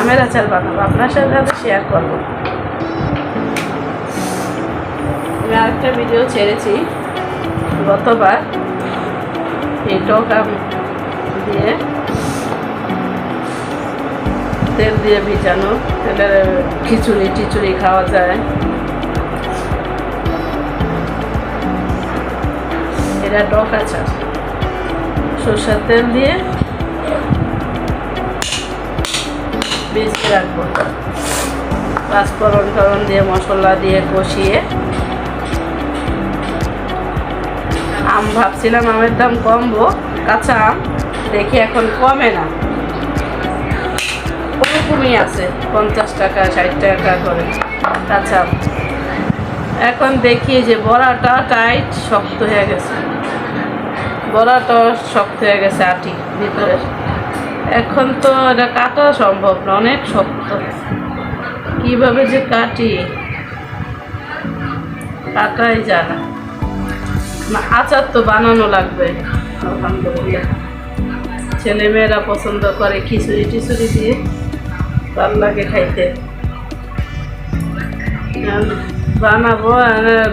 আমের আচার বানাবো। আপনার সাথে শেয়ার করব। আমি আরেকটা ভিডিও ছেড়েছি। গতবার এই দিয়ে তেল দিয়ে ভিজানো। তেলের খিচুড়ি টিচুড়ি খাওয়া যায়। এটা টক আচার সরষের তেল দিয়ে ভিজিয়ে রাখব। পাঁচফোড়ন টরন দিয়ে মশলা দিয়ে কষিয়ে। আম ভাবছিলাম আমের দাম কমবো, কাঁচা আম দেখি এখন কমে না। ওরকমই আছে, পঞ্চাশ টাকা, ষাট টাকা করে কাঁচা এখন দেখি যে বড়াটা টাইট শক্ত হয়ে গেছে। বড়াটা শক্ত হয়ে গেছে আটি ভিতরে। এখন তো এটা কাটা সম্ভব না, অনেক শক্ত। কীভাবে যে কাটি? কাটাই যায় না। আচার তো বানানো লাগবে। ছেলেমেয়েরা পছন্দ করে খিচুড়ি টিচুড়ি দিয়ে। ভালো লাগে খাইতে। বানাবো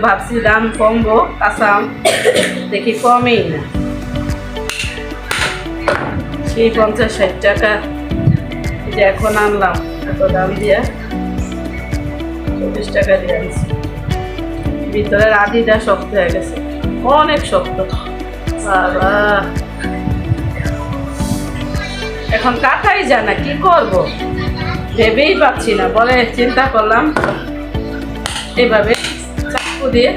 ভাবছি দাম কমবো, কাঁচা দেখি কমেই না। সেই পঞ্চাশ ষাট টাকা। যে এখন আনলাম, এত দাম দিয়ে। চল্লিশ টাকা দিয়ে আনছি। ভিতরের আদিটা শক্ত হয়ে গেছে। অনেক শক্ত। বাবা। এখন কাটাই যায় না কি করব? ভেবেই পাচ্ছি না। বলে চিন্তা করলাম, এভাবে চাকু দিয়ে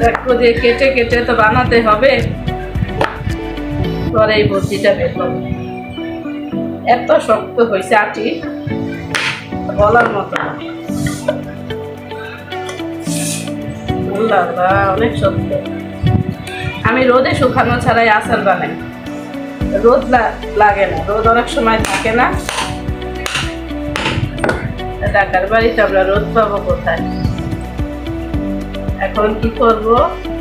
চাকু দিয়ে কেটে কেটে তো বানাতে হবে। পরে এই বুদ্ধিটা বের করব এত শক্ত হয়েছে আটি, বলার মতো অনেক শক্ত। আমি রোদে শুকানো ছাড়াই আচার বানাই। রোদ লাগে না, রোদ অনেক সময় থাকে না। ঢাকার বাড়িতে আমরা রোদ পাবো কোথায়? এখন কি করব?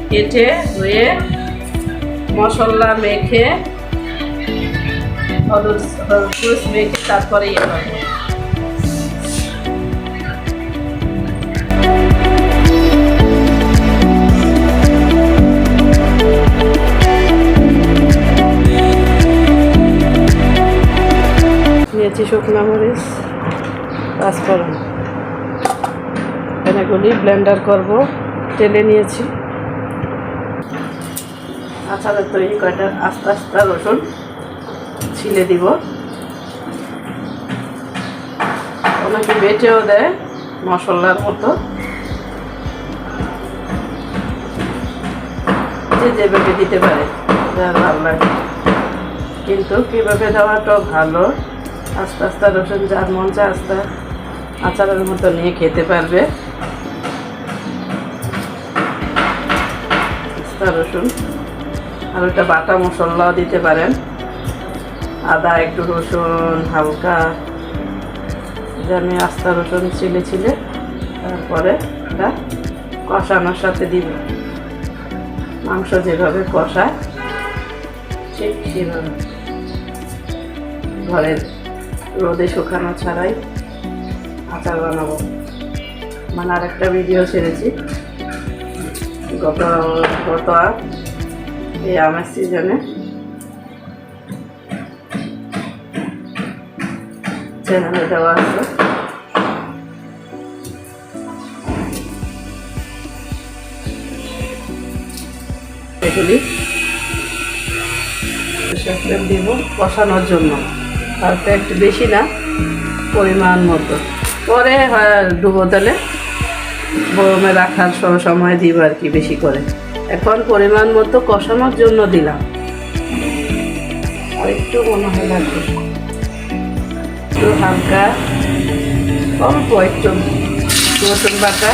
কেটে ধুয়ে মশলা মেখে, হলুদ মেখে তারপরে ইয়ে করব। নিয়েছি শুকনো মরিচ, পাঁচফোড়ন। এগুলি ব্লেন্ডার করব, তেলে নিয়েছি। আচারের তৈরি কয়টা আস্তে আস্তে রসুন ছিলে দিব। অনেকে বেটেও দেয় মশলার মতো। যে যেভাবে দিতে পারে ভালো লাগে। কিন্তু কীভাবে দেওয়াটা ভালো, আস্তে আস্তে রসুন যার মন চায় আস্তে আচারের মতো নিয়ে খেতে পারবে। আস্তা রসুন। আর ওটা বাটা মশলাও দিতে পারেন। আদা, একটু রসুন, হালকা আমি আস্তা রসুন ছিলে ছিলে তারপরে এটা কষানোর সাথে দিব। মাংস যেভাবে কষায়, ঠিক সেভাবে। ঘরের রোদে শুকানো ছাড়াই আচার বানাবো। মানে আরেকটা ভিডিও ছেড়েছি। গত গত এই আমের সিজনে। চ্যানেলে দেওয়া আছে। এগুলি সরষের দিব কষানোর জন্য। তারপরে একটু বেশি না, পরিমাণ মতো। পরে ডুবো তেলে। গরমে রাখার সময় দিব আর কি বেশি করে। এখন পরিমাণ মতো কষানোর জন্য দিলাম। একটু মনে হয় লাগবে। একটু হালকা, অল্প একটু রসুন বাটা।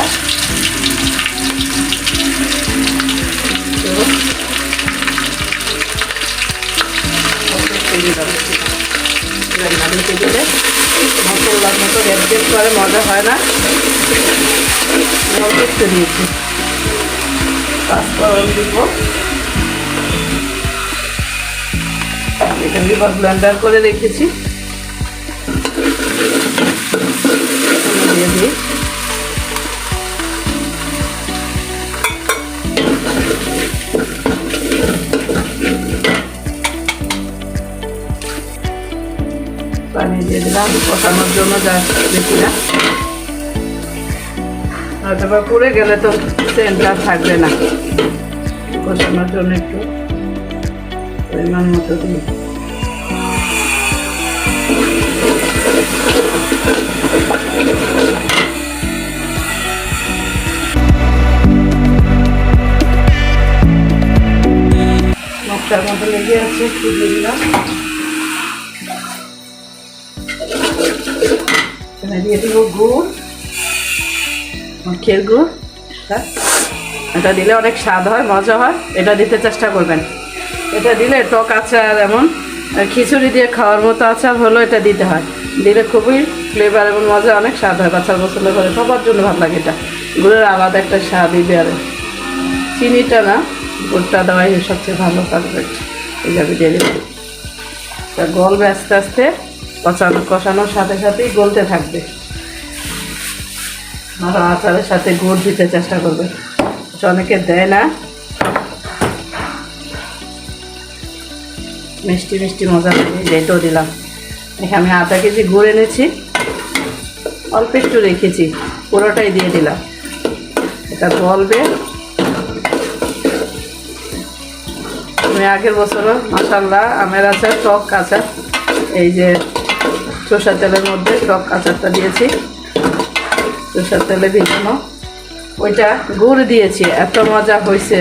মশলার মতো করে মজা হয় না দিয়েছি পাঁচফোড়ন দিব এখানে ব্লেন্ডার করে রেখেছি। দিয়ে পানি দিয়ে দিলাম কষানোর জন্য যা বেশি না। হয়তো বা পুড়ে গেলে তো সেন্টটা থাকবে না। কষানোর জন্য একটু পরিমাণ মতো দিই মশলার মতো লেগে আছে, একটু দিয়ে দিলাম। দিয়ে দিব গুড়, মাখের গুড় হ্যাঁ? এটা দিলে অনেক স্বাদ হয়, মজা হয়। এটা দিতে চেষ্টা করবেন। এটা দিলে টক আচার এমন খিচুড়ি দিয়ে খাওয়ার মতো আচার হলো এটা দিতে হয়। দিলে খুবই ফ্লেভার এবং মজা, অনেক স্বাদ হয় বাচ্চার পছন্দ করে। সবার জন্য ভালো লাগে এটা। গুড়ের আলাদা একটা স্বাদই বেড়ে। চিনিটা না, গুড়টা দেওয়াই সবচেয়ে ভালো পারফেক্ট এইভাবে দিয়ে দিলাম। তা গলবে আস্তে আস্তে, কষানো, কষানোর সাথে সাথেই গলতে থাকবে। আর আচারের সাথে গুড় দিতে চেষ্টা করবে। অনেকে দেয় না। মিষ্টি মিষ্টি মজা যেটাও দিলাম। এখানে আমি আধা কেজি গুড় এনেছি। অল্প একটু রেখেছি, পুরোটাই দিয়ে দিলাম। এটা গলবে। আমি আগের বছরও মাসাল্লাহ আমের আচার, টক আচার, এই যে সরষার তেলের মধ্যে টক আচারটা দিয়েছি। সরষার তেলে ভিজানো। ওইটা গুড় দিয়েছি, এত মজা হয়েছে।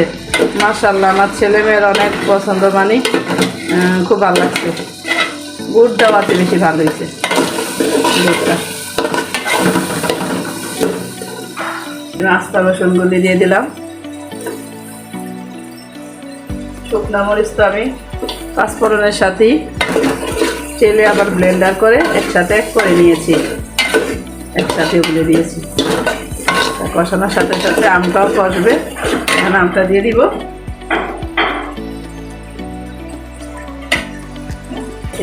মাসাল্লাহ আমার ছেলে মেয়ের অনেক পছন্দ মানে খুব ভালো লাগছে। গুড় দেওয়াতে বেশি ভালো হয়েছে। গুড়টা। নাস্তা রসুনগুলি দিয়ে দিলাম। শুকনা মরিচ তো আমি পাঁচফোড়নের সাথেই তেলে আবার ব্লেন্ডার করে একসাথে এক করে নিয়েছি। একসাথে ওগুলো দিয়েছি। কষানোর সাথে সাথে আমটাও কষবে। এখন আমটা দিয়ে দিব।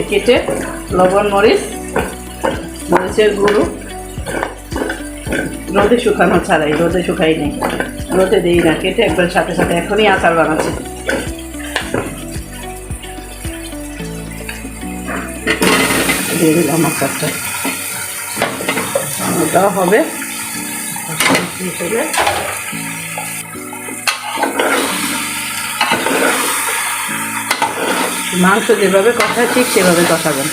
কেটে লবণ, মরিচ, মরিচের গুঁড়ো। রোদে শুকানো ছাড়াই, রোদে শুকাই নেই। রোদে দিই না, কেটে একবার সাথে সাথে এখনই আচার বানাচ্ছি। দিয়ে দিলাম আচারটা। ওটাও হবে। মাংস যেভাবে কষায় ঠিক সেভাবে কষাবেন।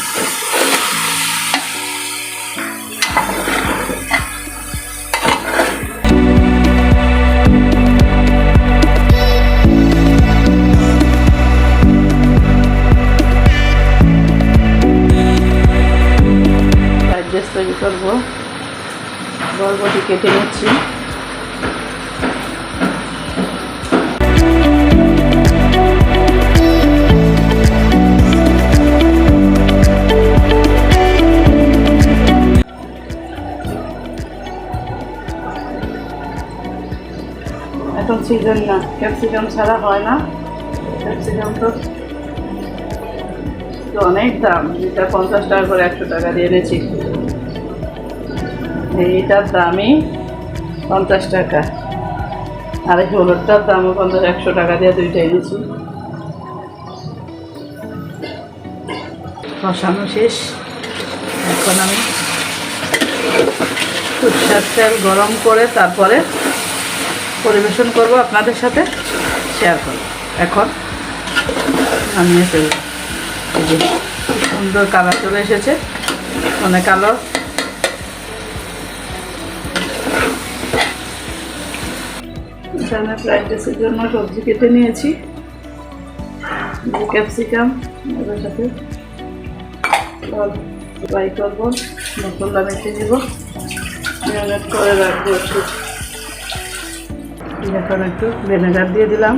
তৈরি করব। বরবটি কেটে নিচ্ছি। সিজন না ক্যাপসিকাম ছাড়া হয় না? ক্যাপসিকাম তো তো অনেক দাম, এটা পঞ্চাশ টাকা করে একশো টাকা দিয়ে এনেছি। এইটার দামই পঞ্চাশ টাকা। আর এই হলুদটার দামও পঞ্চাশ, একশো টাকা দিয়ে দুইটা এনেছি। কষানো শেষ। এখন আমি সরষের তেল গরম করে তারপরে পরিবেশন করব, আপনাদের সাথে শেয়ার করব। এখন যে, কি সুন্দর কালার চলে এসেছে। অনেক কালো এখানে ফ্রাইড রাইসের জন্য সবজি কেটে নিয়েছি। ক্যাপসিকাম এর সাথে ফ্রাই করব মশলা মেখে দিব ম্যারিনেট করে রাখব একটু। এখন একটু ভিনেগার দিয়ে দিলাম।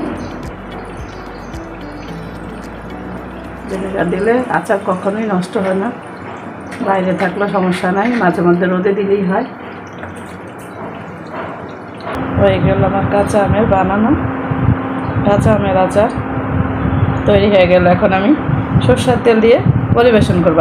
ভিনেগার দিলে আচার কখনোই নষ্ট হয় না। বাইরে থাকলে সমস্যা নাই, মাঝে মধ্যে রোদে দিলেই হয়। হয়ে গেল আমার কাঁচা আমের বানানো। কাঁচা আমের আচার তৈরি হয়ে গেল এখন আমি সর্ষার তেল দিয়ে পরিবেশন করব।